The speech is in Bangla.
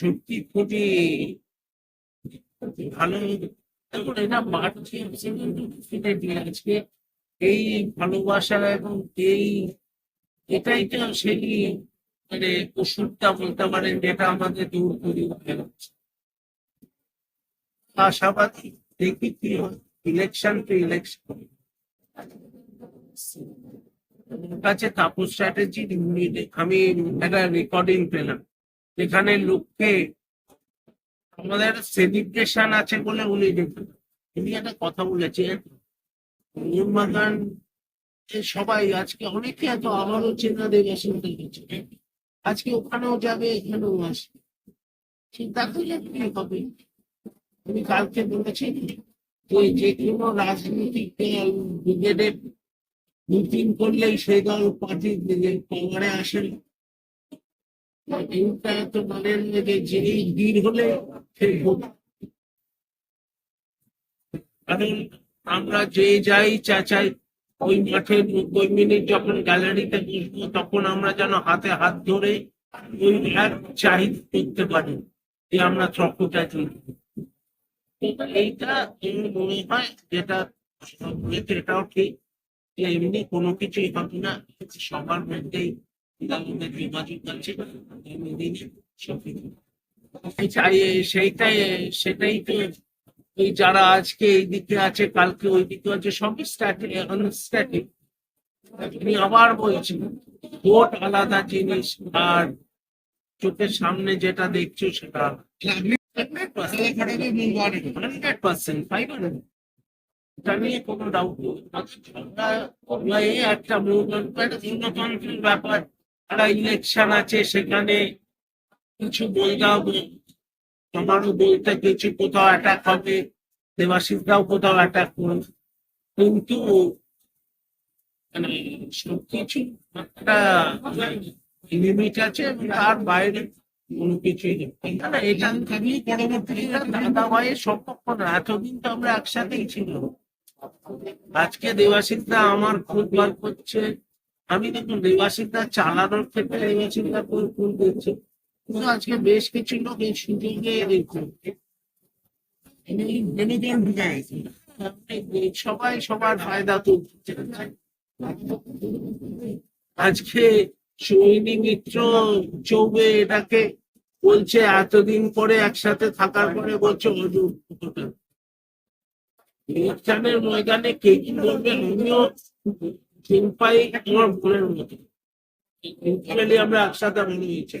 সত্যি খুবই ভালো এখন এটা definitely আজকে এই ভালোবাসা এবং এই এটাই তো সেই মানে ওষুধটা বলতে পারেন যেটা আমাদের দূর করে উঠে যাচ্ছে। আশাবাদী, দেখি কি ইলেকশন টু ইলেকশন কাছে তাপস চ্যাটার্জি, আমি একটা রেকর্ডিং পেলাম। এখানে লোককে আমাদের সেলিব্রেশন আছে বলে উনি দেখবেন উনি একটা কথা বলেছেন। নির্মাগান সবাই, আজকে অনেকে এত আমারও চেনা গেছে আজকে ওখানেও যাবে, এখানেও আসবে। চিন্তা করলে কি হবে? আমি কালকে বলেছি যে যে কোনো রাজনৈতিক ব্রিগেডের মিটিং করলেই সেই দল পার্টি পাওয়ারে আসে হলে কারণ আমরা যে যাই চাচাই, ওই মাঠে নব্বই মিনিট যখন গ্যালারিতে বসবো, তখন আমরা যেন হাতে হাত ধরে ওই এক চাহিদ করতে পারি যে আমরা জিতবো। তো এইটা মনে হয় যেটা এটাও ঠিক যে এমনি কোনো কিছুই হবে না, সবার মধ্যেই সেইটাই সেটাই তো যারা আজকে এই দিকে আছে কালকে ওই দিকে আছে সবই স্ট্যাটিক আনস্ট্যাটিক আবার বলছি ভোট আলাদা জিনিস আর চোখের সামনে যেটা দেখছ সেটা হান্ড্রেড পার্সেন্ট এটা নিয়ে কোনো ডাউট নেই একটা গণতন্ত্রের ব্যাপার একটা ইলেকশন আছে সেখানে কিছু বলতাম তোমারও বলতে কিছু কোথাও অ্যাটাক হবে। দেবাশিসরাও কোথাও অ্যাটাক করবে কিন্তু মানে সবকিছু একটা লিমিট আছে তার বাইরে কোনো কিছুই না, এটা থাকলেই পরবর্তীতে দাদা ভাইয়ের সম্পর্ক না এতদিন তো আমরা একসাথেই ছিল আজকে দেবাশিসদা আমার খুব বার করছে। আমি দেখুন দেবাশিসদা চালানোর ক্ষেত্রে ফুল ফুল দিচ্ছে কিন্তু আজকে বেশ কিছু লোক এই সুযোগে সবাই সবার ফায়দা তুলছে আজকে সৈনী মিত্র চৌবে এটাকে বলছে এতদিন পরে একসাথে থাকার পরে বলছে অজুর ইলেকশনের ময়দানে কে কি বলবে আমিও চিন্তাই আমার ভুলের মতো আমরা একসাথে মনে হয়েছে